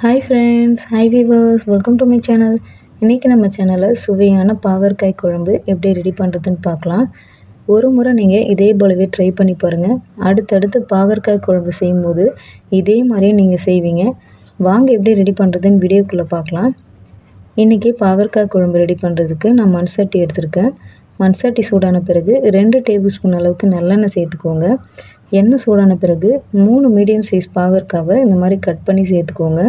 Hi friends hi viewers welcome to my channel இன்றைக்கி நம்ம சேனலில் சுவையான பாகற்காய் குழம்பு எப்படி ரெடி பண்ணுறதுன்னு பார்க்கலாம். ஒரு முறை நீங்கள் இதே போலவே ட்ரை பண்ணி பாருங்கள் அடுத்தடுத்து பாகற்காய் குழம்பு செய்யும்போது இதே மாதிரியே நீங்கள் செய்வீங்க. வாங்க எப்படி ரெடி பண்ணுறதுன்னு வீடியோக்குள்ளே பார்க்கலாம். இன்றைக்கி பாகற்காய் குழம்பு ரெடி பண்ணுறதுக்கு நான் மண் சட்டி எடுத்திருக்கேன். மண் சட்டி சூடான பிறகு ரெண்டு டேபிள் ஸ்பூன் அளவுக்கு நல்லெண்ணெய் சேர்த்துக்கோங்க. எண்ணெய் சூடான பிறகு மூணு மீடியம் சைஸ் பாகற்காவை இந்த மாதிரி கட் பண்ணி சேர்த்துக்கோங்க.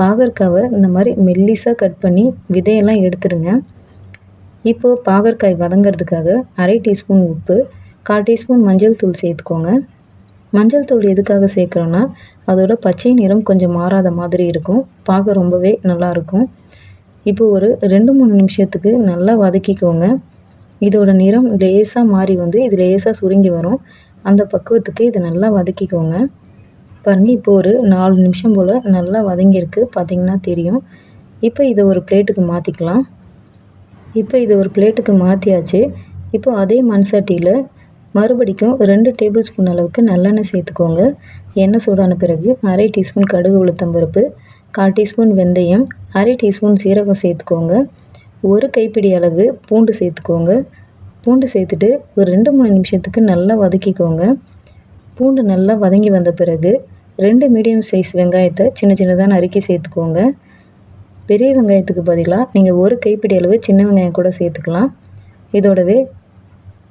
பாகற்காவை இந்த மாதிரி மெல்லிஸாக கட் பண்ணி விதையெல்லாம் எடுத்துடுங்க இப்போது பாகற்காய் வதங்கிறதுக்காக அரை டீஸ்பூன் உப்பு கால் டீஸ்பூன் மஞ்சள் தூள் சேர்த்துக்கோங்க. மஞ்சள் தூள் எதுக்காக சேர்க்குறோன்னா அதோட பச்சை நிறம் கொஞ்சம் மாறாத மாதிரி இருக்கும். பார்க்க ரொம்பவே நல்லாயிருக்கும் இப்போ ஒரு ரெண்டு மூணு நிமிஷத்துக்கு நல்லா வதக்கிக்கோங்க. இதோட நிறம் லேசாக மாறி வந்து இது லேசாக சுருங்கி வரும். அந்த பக்குவத்துக்கு இதை நல்லா வதக்கிக்கோங்க. பாருங்கள் இப்போ ஒரு நாலு நிமிஷம் போல் நல்லா வதங்கியிருக்கு. பார்த்திங்கன்னா தெரியும். இப்போ இதை ஒரு பிளேட்டுக்கு மாற்றிக்கலாம் இப்போ இதை ஒரு பிளேட்டுக்கு மாற்றியாச்சு இப்போ அதே மண் சட்டியில் மறுபடிக்கும் ரெண்டு டேபிள் ஸ்பூன் அளவுக்கு நல்லெண்ணெய் சேர்த்துக்கோங்க. எண்ணெய் சூடான பிறகு அரை டீஸ்பூன் கடுகு உளுத்தம்பருப்பு கால் டீஸ்பூன் வெந்தயம் அரை டீஸ்பூன் சீரகம் சேர்த்துக்கோங்க. ஒரு கைப்பிடி அளவு பூண்டு சேர்த்துக்கோங்க. பூண்டு சேர்த்துட்டு ஒரு ரெண்டு மூணு நிமிஷத்துக்கு நல்லா வதக்கிக்கோங்க. பூண்டு நல்லா வதங்கி வந்த பிறகு ரெண்டு மீடியம் சைஸ் வெங்காயத்தை சின்ன சின்னதாக நறுக்கி சேர்த்துக்கோங்க. பெரிய வெங்காயத்துக்கு பதிலாக நீங்கள் ஒரு கைப்பிடி அளவு சின்ன வெங்காயம் கூட சேர்த்துக்கலாம். இதோடவே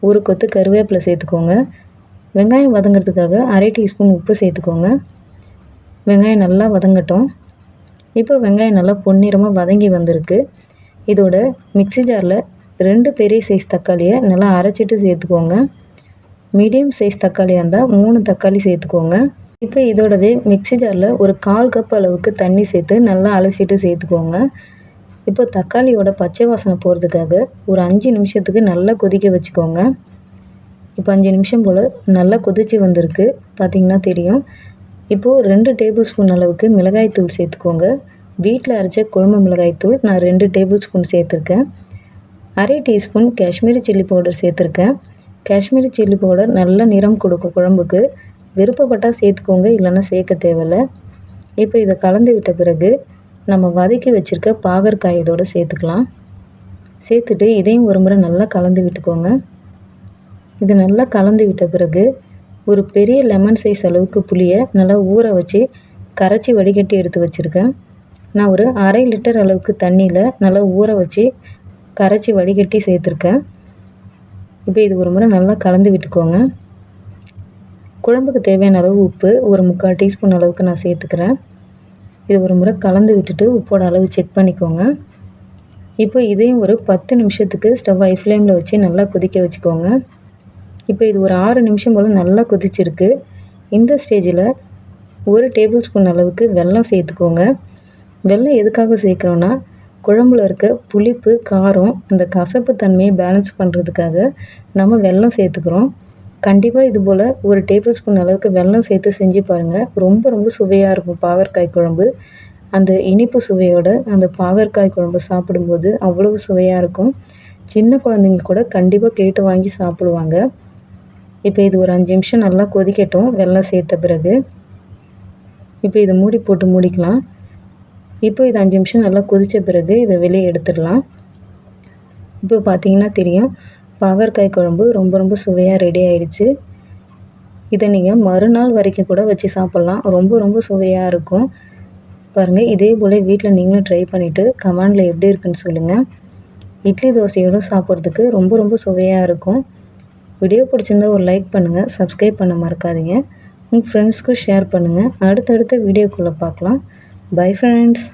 ஒரு கொத்து கருவேப்பிலை சேர்த்துக்கோங்க. வெங்காயம் வதங்கிறதுக்காக அரை டீஸ்பூன் உப்பு சேர்த்துக்கோங்க. வெங்காயம் நல்லா வதங்கட்டும். இப்போ வெங்காயம் நல்லா பொன்னிறமாக வதங்கி வந்திருக்கு. இதோட மிக்சி ஜாரில் ரெண்டு பெரிய சைஸ் தக்காளியை நல்லா அரைச்சிட்டு சேர்த்துக்கோங்க. மீடியம் சைஸ் தக்காளியாக இருந்தால் மூணு தக்காளி சேர்த்துக்கோங்க. இப்போ இதோடவே மிக்சி ஜாரில் ஒரு கால் கப் அளவுக்கு தண்ணி சேர்த்து நல்லா அலசிட்டு சேர்த்துக்கோங்க. இப்போ தக்காளியோட பச்சை வாசனை போகிறதுக்காக ஒரு அஞ்சு நிமிஷத்துக்கு நல்லா கொதிக்க வச்சுக்கோங்க. இப்போ அஞ்சு நிமிஷம் போல் நல்லா கொதித்து வந்திருக்கு. பார்த்திங்கன்னா தெரியும். இப்போது ரெண்டு டேபிள் ஸ்பூன் அளவுக்கு மிளகாய்த்தூள் சேர்த்துக்கோங்க. வீட்டில் அரைச்ச குழம்பு மிளகாய்த்தூள் நான் ரெண்டு டேபிள் ஸ்பூன் சேர்த்துருக்கேன். அரை டீஸ்பூன் காஷ்மீரி சில்லி பவுடர் சேர்த்துருக்கேன். காஷ்மீரி சில்லி பவுடர் நல்ல நிறம் கொடுக்கும் குழம்புக்கு. விருப்பப்பட்டால் சேர்த்துக்கோங்க இல்லைன்னா சேர்க்க தேவையில்ல. இப்போ இதை கலந்து விட்ட பிறகு நம்ம வதக்கி வச்சுருக்க பாகற்காய் இதோடு சேர்த்துக்கலாம். சேர்த்துட்டு இதையும் ஒரு முறை நல்லா கலந்து விட்டுக்கோங்க. இது நல்லா கலந்து விட்ட பிறகு ஒரு பெரிய லெமன் சைஸ் அளவுக்கு புளியை நல்லா ஊற வச்சு கரைச்சி வடிகட்டி எடுத்து வச்சுருக்கேன். நான் ஒரு அரை லிட்டர் அளவுக்கு தண்ணியில் நல்லா ஊற வச்சு கரைச்சி வடிகட்டி சேர்த்துருக்கேன். இப்போ இது ஒரு முறை நல்லா கலந்து விட்டுக்கோங்க. குழம்புக்கு தேவையான அளவு உப்பு ஒரு முக்கால் டீஸ்பூன் அளவுக்கு நான் சேர்த்துக்கிறேன். இது ஒரு முறை கலந்து விட்டுட்டு உப்போட அளவு செக் பண்ணிக்கோங்க. இப்போ இதையும் ஒரு பத்து நிமிஷத்துக்கு ஸ்டவ் ஐ ஃப்ளேமில் வச்சு நல்லா கொதிக்க வச்சுக்கோங்க. இப்போ இது ஒரு ஆறு நிமிஷம் போல் நல்லா கொதிச்சிருக்கு. இந்த ஸ்டேஜில் ஒரு டேபிள் ஸ்பூன் அளவுக்கு வெல்லம் சேர்த்துக்கோங்க. வெல்லம் எதுக்காக சேர்க்குறோன்னா குழம்புல இருக்க புளிப்பு காரம் அந்த கசப்பு தன்மையை பேலன்ஸ் பண்ணுறதுக்காக நம்ம வெல்லம் சேர்த்துக்கிறோம். கண்டிப்பாக இது போல் ஒரு டேபிள் ஸ்பூன் அளவுக்கு வெல்லம் சேர்த்து செஞ்சு பாருங்கள் ரொம்ப ரொம்ப சுவையாக இருக்கும் பாகற்காய் குழம்பு. அந்த இனிப்பு சுவையோட அந்த பாகற்காய் குழம்பு சாப்பிடும்போது அவ்வளவு சுவையாக இருக்கும். சின்ன குழந்தைங்க கூட கண்டிப்பாக கேட்டு வாங்கி சாப்பிடுவாங்க. இப்போ இது ஒரு அஞ்சு நிமிஷம் நல்லா கொதிக்கட்டும் வெல்லம் சேர்த்த பிறகு. இப்போ இதை மூடி போட்டு மூடிக்கலாம். இப்போ இது அஞ்சு நிமிஷம் நல்லா கொதித்த பிறகு இதை வெளியே எடுத்துடலாம். இப்போ பார்த்தீங்கன்னா தெரியும் பாகற்காய் குழம்பு ரொம்ப ரொம்ப சுவையாக ரெடி ஆகிடுச்சு இதை நீங்கள் மறுநாள் வரைக்கும் கூட வச்சு சாப்பிட்லாம். ரொம்ப ரொம்ப சுவையாக இருக்கும். பாருங்கள் இதே போல் வீட்டில் நீங்களும் ட்ரை பண்ணிவிட்டு கமெண்டில் எப்படி இருக்குன்னு சொல்லுங்கள் இட்லி தோசையோடு சாப்பிட்றதுக்கு ரொம்ப ரொம்ப சுவையாக இருக்கும். வீடியோ பிடிச்சிருந்தா ஒரு லைக் பண்ணுங்கள் சப்ஸ்கிரைப் பண்ண மறக்காதீங்க. உங்கள் ஃப்ரெண்ட்ஸ்க்கும் ஷேர் பண்ணுங்கள் அடுத்தடுத்த வீடியோக்குள்ளே பார்க்கலாம். Bye friends.